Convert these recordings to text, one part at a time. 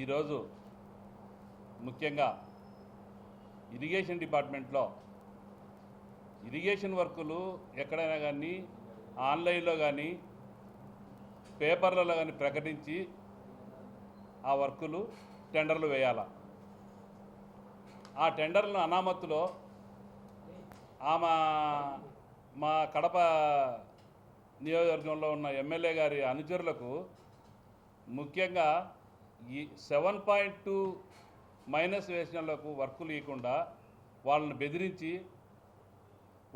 ఈరోజు ముఖ్యంగా ఇరిగేషన్ డిపార్ట్మెంట్లో ఇరిగేషన్ వర్కులు ఎక్కడైనా కానీ ఆన్లైన్లో కానీ పేపర్లలో కానీ ప్రకటించి ఆ వర్కులు టెండర్లు వేయాల. ఆ టెండర్లను అనామత్తులో ఆమె మా కడప నియోజకవర్గంలో ఉన్న ఎమ్మెల్యే గారి అనుచరులకు ముఖ్యంగా ఈ సెవెన్ పాయింట్ టూ మైనస్ వేసిన వాళ్ళకు వర్కులు ఇవ్వకుండా వాళ్ళని బెదిరించి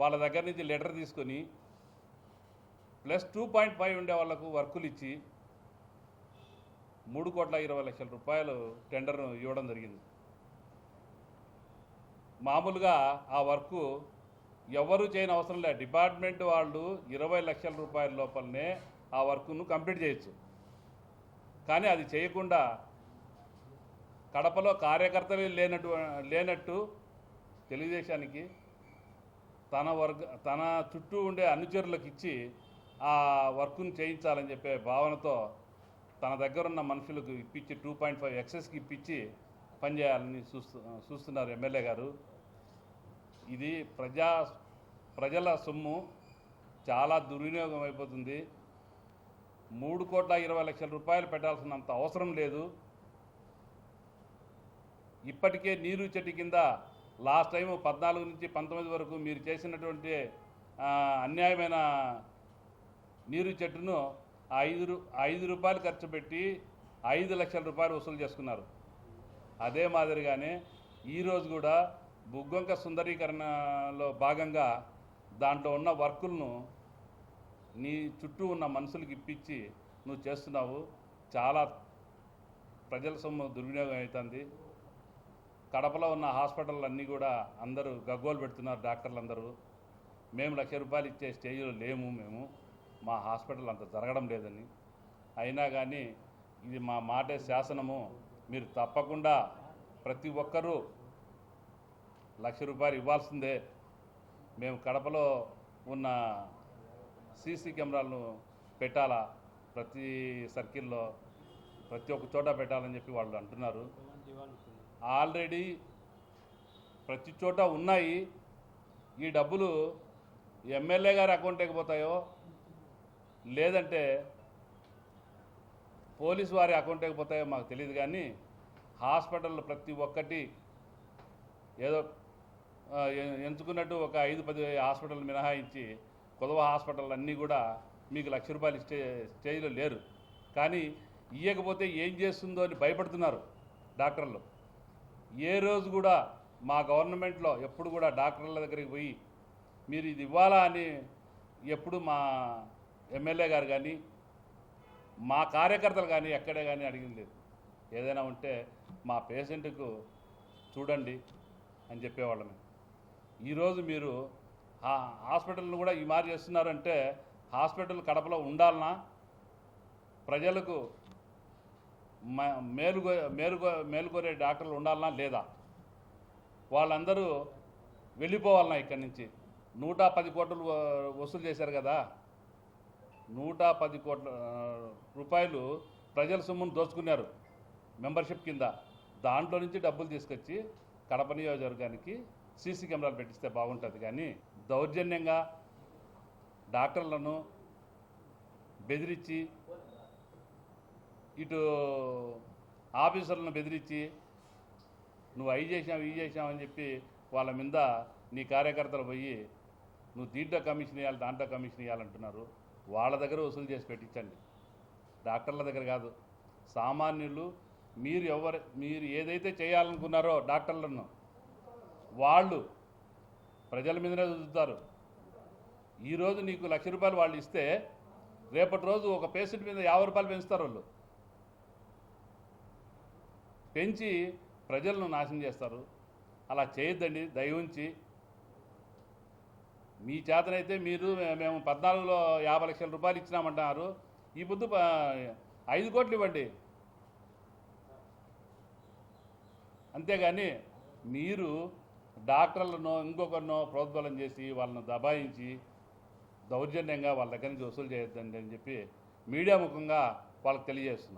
వాళ్ళ దగ్గర నుంచి లెటర్ తీసుకొని ప్లస్ టూ పాయింట్ ఫైవ్ ఉండే వాళ్ళకు వర్కులు ఇచ్చి మూడు కోట్ల ఇరవై లక్షల రూపాయలు టెండర్ను ఇవ్వడం జరిగింది. మామూలుగా ఆ వర్కు ఎవరు చేయని అవసరం లేదు డిపార్ట్మెంట్ వాళ్ళు ఇరవై లక్షల రూపాయల లోపలనే ఆ వర్క్ను కంప్లీట్ చేయొచ్చు. కానీ అది చేయకుండా కడపలో కార్యకర్తలే లేనట్టు లేనట్టు తెలుగుదేశానికి తన వర్గ తన చుట్టూ ఉండే అనుచరులకు ఇచ్చి ఆ వర్క్ను చేయించాలని చెప్పే భావనతో తన దగ్గర ఉన్న మనుషులకు ఇప్పించి టూ పాయింట్ ఫైవ్ ఎక్సెస్కి ఇప్పించి పనిచేయాలని చూస్తు చూస్తున్నారు ఎమ్మెల్యే గారు. ఇది ప్రజా ప్రజల సొమ్ము చాలా దుర్వినియోగం అయిపోతుంది. మూడు కోట్ల ఇరవై లక్షల రూపాయలు పెట్టాల్సినంత అవసరం లేదు. ఇప్పటికే నీరు చెట్టు కింద లాస్ట్ టైం పద్నాలుగు నుంచి పంతొమ్మిది వరకు మీరు చేసినటువంటి అన్యాయమైన నీరు చెట్టును ఐదు రూ- ఐదు రూపాయలు ఖర్చు పెట్టి ఐదు లక్షల రూపాయలు వసూలు చేసుకున్నారు. అదే మాదిరిగానే ఈరోజు కూడా బుగ్గొంక సుందరీకరణలో భాగంగా దాంట్లో ఉన్న వర్కులను నీ చుట్టూ ఉన్న మనుషులకి ఇప్పించి నువ్వు చేస్తున్నావు చాలా ప్రజల సొమ్ము దుర్వినియోగం అవుతుంది. కడపలో ఉన్న హాస్పిటల్ అన్నీ కూడా అందరూ గగ్గోలు పెడుతున్నారు డాక్టర్లు అందరూ మేము లక్ష రూపాయలు ఇచ్చే స్టేజ్లో లేము మేము. మా హాస్పిటల్ అంత జరగడం లేదని. అయినా కానీ ఇది మా మాటే శాసనము. మీరు తప్పకుండా ప్రతి ఒక్కరూ లక్ష రూపాయలు ఇవ్వాల్సిందే. మేము కడపలో ఉన్న సీసీ కెమెరాలను పెట్టాలా? ప్రతి సర్కిల్లో ప్రతి ఒక్క చోట పెట్టాలని చెప్పి వాళ్ళు అంటున్నారు. ఆల్రెడీ ప్రతి చోట ఉన్నాయి. ఈ డబ్బులు ఎమ్మెల్యే గారి అకౌంట్కి పోతాయో? లేదంటే పోలీసు వారి అకౌంట్కి పోతాయో మాకు తెలియదు కానీ హాస్పిటల్ ప్రతి ఒక్కటి ఏదో ఎంచుకున్నట్టు ఒక ఐదు పది హాస్పిటల్ మినహాయించి కుదవ హాస్పిటల్ అన్నీ కూడా మీకు లక్ష రూపాయలు స్టే స్టేజ్లో లేరు. కానీ ఇయ్యకపోతే ఏం చేస్తుందో అని భయపడుతున్నారు డాక్టర్లు. ఏ రోజు కూడా మా గవర్నమెంట్లో ఎప్పుడు కూడా డాక్టర్ల దగ్గరికి పోయి మీరు ఇది ఇవ్వాలా అని ఎప్పుడు మా ఎమ్మెల్యే గారు కానీ మా కార్యకర్తలు కానీ ఎక్కడే కానీ అడిగింది లేదు. ఏదైనా ఉంటే మా పేషెంట్కు చూడండి అని చెప్పేవాళ్ళమే ఈరోజు మీరు హాస్పిటల్ను కూడా ఈ మారి చేస్తున్నారంటే హాస్పిటల్ కడపలో ఉండాలనా? ప్రజలకు మ- మేలుగో మేలుగో మేలుకోరే డాక్టర్లు ఉండాలనా లేదా? వాళ్ళందరూ వెళ్ళిపోవాలన్నా ఇక్కడి నుంచి? నూట పది కోట్లు వసూలు చేశారు కదా. నూట పది కోట్ల రూపాయలు ప్రజల సొమ్మును దోచుకున్నారు మెంబర్షిప్ కింద. దాంట్లో నుంచి డబ్బులు తీసుకొచ్చి కడప నియోజకవర్గానికి సీసీ కెమెరాలు పెట్టిస్తే బాగుంటుంది కానీ దౌర్జన్యంగా డాక్టర్లను బెదిరించి ఇటు ఆఫీసర్లను బెదిరించి నువ్వు అవి చేసావు ఇవి చేసావు అని చెప్పి వాళ్ళ మీద నీ కార్యకర్తలు పోయి నువ్వు దీంట్లో కమిషన్ ఇవ్వాలి దాంట్లో కమిషన్ ఇవ్వాలంటున్నారు వాళ్ళ దగ్గర వసూలు చేసి పెట్టించండి. డాక్టర్ల దగ్గర కాదు. సామాన్యులు మీరు ఎవరు మీరు ఏదైతే చేయాలనుకున్నారో డాక్టర్లను వాళ్ళు ప్రజల మీదనే చూస్తారు ఈరోజు నీకు లక్ష రూపాయలు వాళ్ళు ఇస్తే రేపటి రోజు ఒక పేషెంట్ మీద యాభై రూపాయలు పెంచుతారు వాళ్ళు. పెంచి ప్రజలను నాశనం చేస్తారు. అలా చేయొద్దండి దయ ఉంచి మీ చేతనైతే మీరు మేము పద్నాలుగులో యాభై లక్షల రూపాయలు ఇచ్చినామంటున్నారు. ఈ పొద్దు ఐదు కోట్లు ఇవ్వండి. అంతేగాని మీరు డాక్టర్లను ఇంకొకరినో ప్రోద్బలం చేసి వాళ్ళను దబాయించి దౌర్జన్యంగా వాళ్ళ దగ్గర నుంచి వసూలు చేయొద్దండి అని చెప్పి మీడియా ముఖంగా వాళ్ళకి తెలియజేస్తున్నాం.